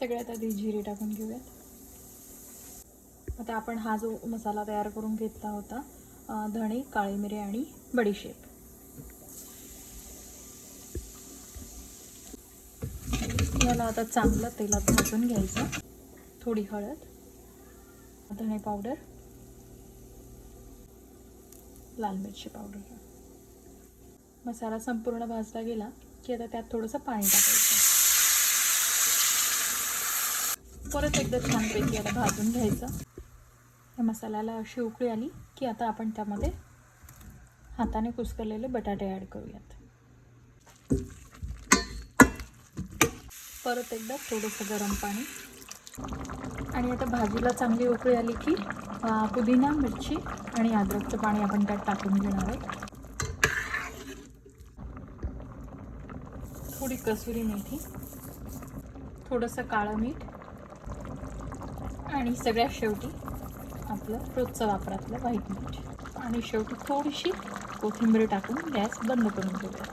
सगळ्यात आधी जिरे टाकून घेऊयात. आता आपण हा जो मसाला तयार करून घेतला होता धणे काळी मिरे आणि बडीशेप याला आता चांगलं तेलात भाजून घ्यायचं. थोडी हळद धणे पावडर लाल मिरची पावडर. मसाला संपूर्ण भाजला गेला की आता त्यात थोडंसं पाणी टाकायचं. परत एकदा छानपैकी आता भाजून घ्यायचं. या मसाल्याला अशी उकळी आली की आता आपण त्यामध्ये हाताने कुस्करलेले बटाटे ॲड करूयात. परत एकदा थोडंसं गरम पाणी. आणि आता भाजीला चांगली उकळी आली की पुदिना मिरची आणि अद्रकचं पाणी आपण त्यात टाकून घेणार आहोत. थोडी कसुरी मेथी थोडंसं काळं मीठ आणि सगळ्यात शेवटी आपलं रोजचं वापरातलं व्हाईट मीठ. आणि शेवटी थोडीशी कोथिंबीर टाकून गॅस बंद करून घेऊया